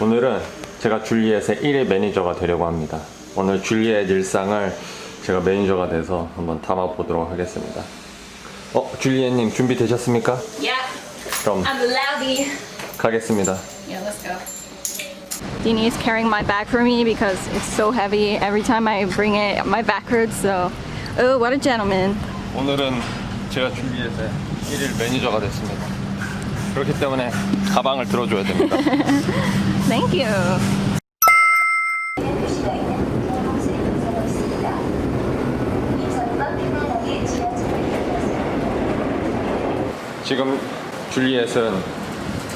오늘은 제가 줄리엣의 1일 매니저가 되려고 합니다. 오늘 줄리엣 일상을 제가 매니저가 돼서 한번 담아보도록 하겠습니다. 어, 줄리엣님 준비되셨습니까? Yeah, 그럼 I'm loudy. 가겠습니다. Yeah, let's go. Dini is carrying my bag for me because it's so heavy. Every time I bring it, my back hurts. So, oh, what a gentleman. 오늘은 제가 줄리엣의 1일 매니저가 됐습니다. 그렇기 때문에 가방을 들어줘야 됩니다. Thank you. 지금 줄리엣은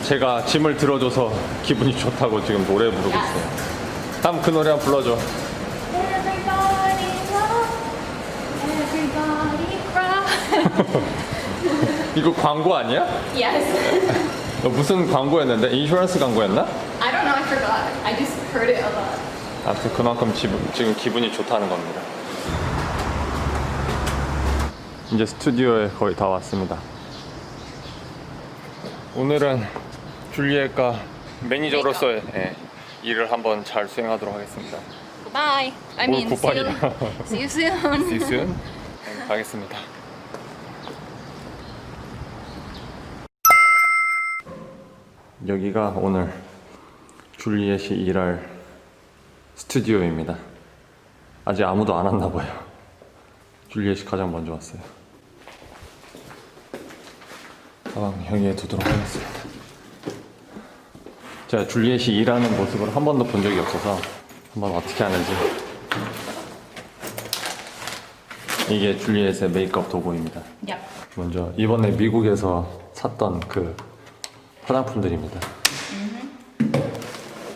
제가 짐을 들어줘서 기분이 좋다고 지금 노래 부르고 있어요. 다음 그 노래 한 번 불러줘. Everybody love, everybody cry. 이거 광고 아니야? yes. 어, 무슨 광고였는데? 인슈런스 광고였나? I don't know, I forgot. I just heard it a lot. 아무튼 그만큼 지금, 지금 기분이 좋다는 겁니다. 이제 스튜디오에 거의 다 왔습니다. 오늘은 줄리엣과 매니저로서의 예, 일을 한번 잘 수행하도록 하겠습니다. Bye. I 뭘 mean, see 굿바이야. see you soon. See you soon. 네, 가겠습니다. 여기가 오늘 줄리엣이 일할 스튜디오입니다. 아직 아무도 안 왔나 봐요. 줄리엣이 가장 먼저 왔어요. 가방 여기에 두도록 하겠습니다. 제가 줄리엣이 일하는 모습을 한 번도 본 적이 없어서 한번 어떻게 하는지 이게 줄리엣의 메이크업 도구입니다. 먼저 이번에 미국에서 샀던 그 화장품들입니다.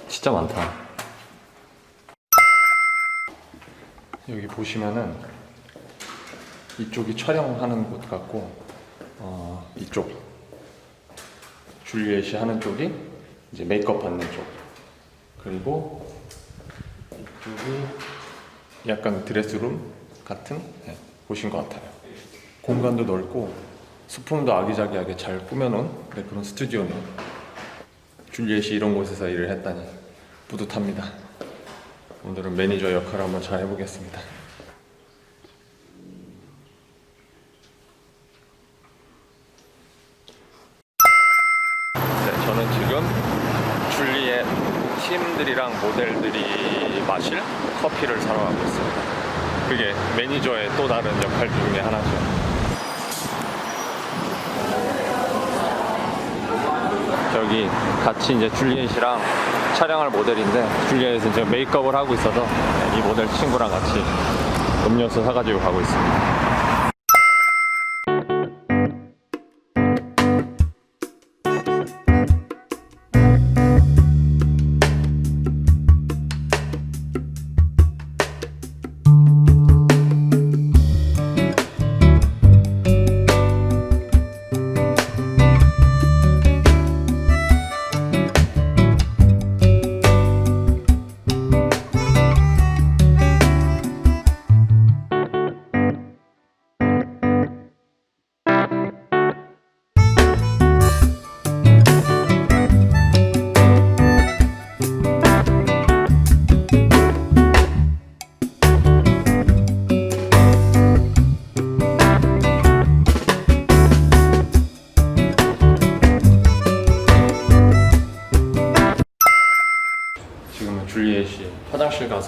진짜 많다. 여기 보시면은 이쪽이 촬영하는 곳 같고 어, 이쪽 줄리엣이 하는 쪽이 이제 메이크업 받는 쪽 그리고 이쪽이 약간 드레스룸 같은 네, 곳인 것 같아요. 공간도 넓고 소품도 아기자기하게 잘 꾸며놓은 네, 그런 스튜디오네요. 줄리엣이 이런 곳에서 일을 했다니 뿌듯합니다. 오늘은 매니저 역할을 한번 잘 해보겠습니다. 네, 저는 지금 줄리엣 팀들이랑 모델들이 마실 커피를 사러 가고 있습니다. 그게 매니저의 또 다른 역할 중에 하나죠. 저기 같이 이제 줄리엣이랑 촬영할 모델인데 줄리엣은 지금 메이크업을 하고 있어서 이 모델 친구랑 같이 음료수 사가지고 가고 있습니다.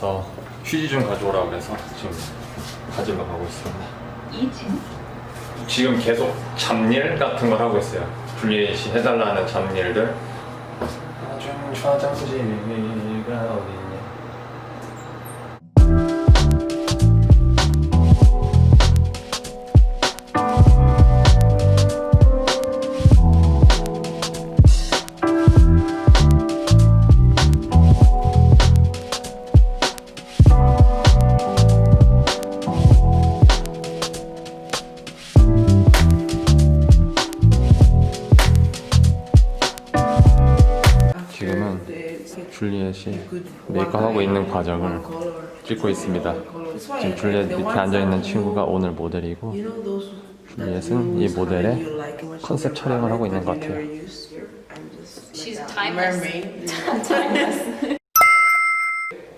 가서 휴지 좀 가져오라고 해서 지금 가지러 가고 있습니다. 지금 계속 잡일 같은 걸 하고 있어요. 줄리엣이 해달라는 잡일들. 나중 화장지가 어디 줄리엣이 메이크업하고 있는 과정을 찍고 있습니다. 지금 줄리엣 밑에 앉아있는 친구가 오늘 모델이고 줄리엣은 이 모델의 컨셉 촬영을 하고 있는 것 같아요.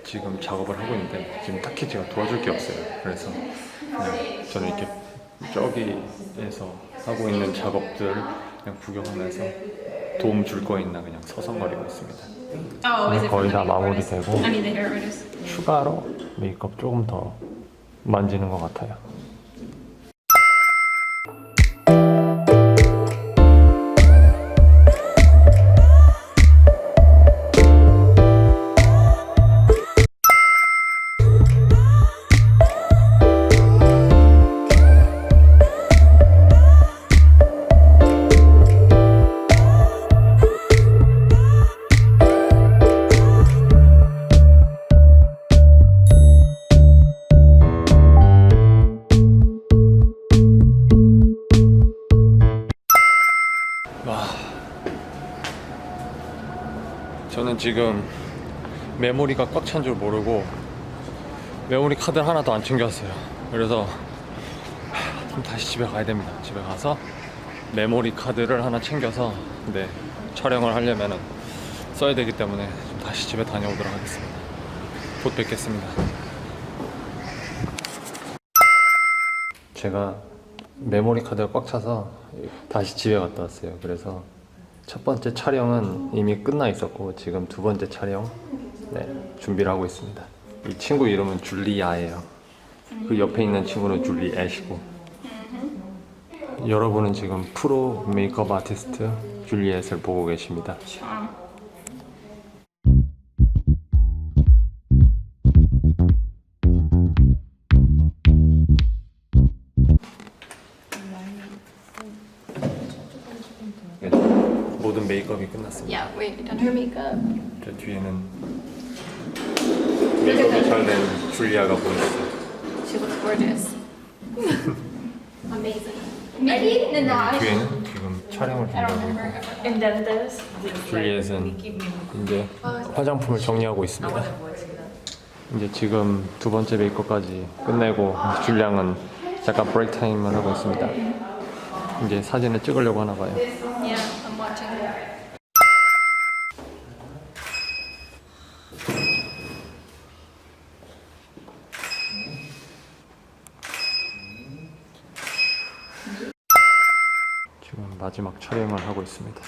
지금 작업을 하고 있는데 지금 딱히 제가 도와줄 게 없어요. 그래서 그냥 저는 이렇게 저기에서 하고 있는 작업들 그냥 구경하면서 도움 줄 거 있나 그냥 서성거리고 있습니다. Oh, is it 거의 다 the makeup artist? 마무리되고 I mean the hair artist. 추가로 메이크업 조금 더 만지는 것 같아요. 지금 메모리가 꽉 찬 줄 모르고 메모리 카드 하나도 안 챙겼어요. 그래서 하, 좀 다시 집에 가야 됩니다. 집에 가서 메모리 카드를 하나 챙겨서 네, 촬영을 하려면은 써야 되기 때문에 좀 다시 집에 다녀오도록 하겠습니다. 곧 뵙겠습니다. 제가 메모리 카드가 꽉 차서 다시 집에 갔다 왔어요. 그래서 첫 번째 촬영은 이미 끝나 있었고 지금 두 번째 촬영 네, 준비를 하고 있습니다. 이 친구 이름은 줄리아예요. 그 옆에 있는 친구는 줄리 애시고 여러분은 지금 프로 메이크업 아티스트 줄리엣을 보고 계십니다. 메이크업이 끝났습니다. Yeah, wait, done her makeup. 저 뒤에는 메이크업이 잘된 줄리아가 보였어요. She looks gorgeous. Amazing. Mickey? Minaj? 뒤에는 지금 촬영을 준비하고 있고 And then there's 줄리엣은 이제 화장품을 정리하고 있습니다. 이제 지금 두 번째 메이크업까지 끝내고 줄리앙은 잠깐 브레이크 타임을 하고 있습니다. 이제 사진을 찍으려고 하나 봐요. Yeah, I'm watching. 지금 마지막 촬영을 하고 있습니다.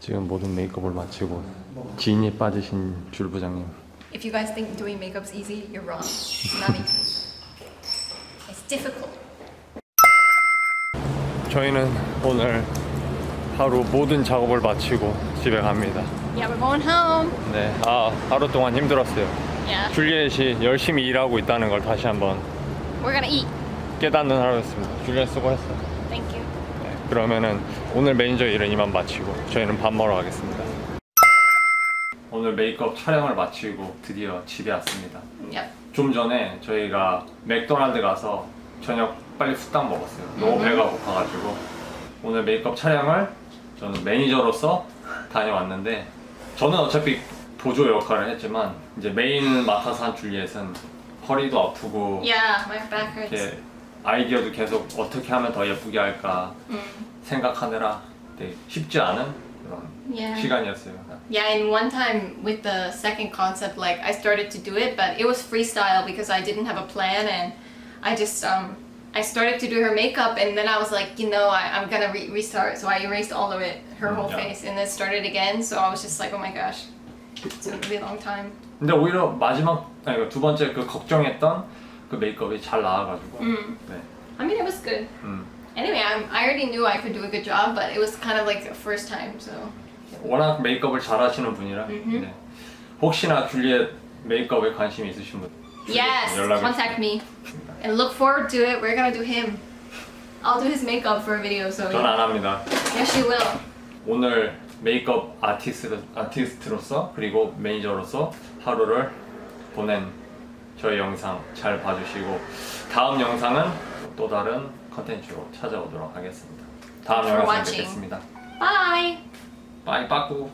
지금 모든 메이크업을 마치고 진이 빠지신 줄 부장님. If you guys think doing makeup's easy, you're wrong. It's not easy. It's difficult. 저희는 오늘 하루 모든 작업을 마치고 집에 갑니다. Yeah, we're going home. 네, 아 하루 동안 힘들었어요. Yeah. 줄리엣이 열심히 일하고 있다는 걸 다시 한번 We're gonna eat. 깨닫는 하루였습니다. 줄리엣 수고했어. Thank you. 네, 그러면은 오늘 매니저 일은 이만 마치고 저희는 밥 먹으러 가겠습니다. 오늘 메이크업 촬영을 마치고 드디어 집에 왔습니다. Yep. 좀 전에 저희가 맥도날드 가서 저녁 빨리 후딱 먹었어요. 너무 배가 고파가지고 오늘 메이크업 촬영을 저는 매니저로서 다녀왔는데 저는 어차피 보조 역할을 했지만 이제 메인을 맡아서 한 줄리엣은 허리도 아프고 Yeah, my back hurts. 이렇게 아이디어도 계속 어떻게 하면 더 예쁘게 할까 생각하느라 되게 쉽지 않은 그런 Yeah. 시간이었어요. Yeah, and one time with the second concept, like I started to do it, but it was freestyle because I didn't have a plan, and I just um I started to do her makeup, and then I was like, you know, I, I'm gonna re- restart, so I erased all of it, her whole Yeah. face, and then started again. So I was just like, oh my gosh, it's a really long time. 근데 오히려 마지막 아니 두 번째 그 걱정했던 그 메이크업이 잘 나와가지고 네. I mean, it was good. 음. Anyway, I'm, I already knew I could do a good job, but it was kind of like the first time, so 워낙 메이크업을 잘하시는 분이라 네. 혹시나 줄리엣 메이크업에 관심이 있으신 분 yes, 연락을 contact me, And look forward to it. We're gonna do him. I'll do his makeup for a video, so 전 안 합니다. yes, you will. 오늘 메이크업 아티스트, 아티스트로서 그리고 매니저로서 하루를 보낸 저희 영상 잘 봐주시고 다음 영상은 또 다른 컨텐츠로 찾아오도록 하겠습니다. 다음 For 영상에 watching. 뵙겠습니다. Bye. 빠이 빠꾸.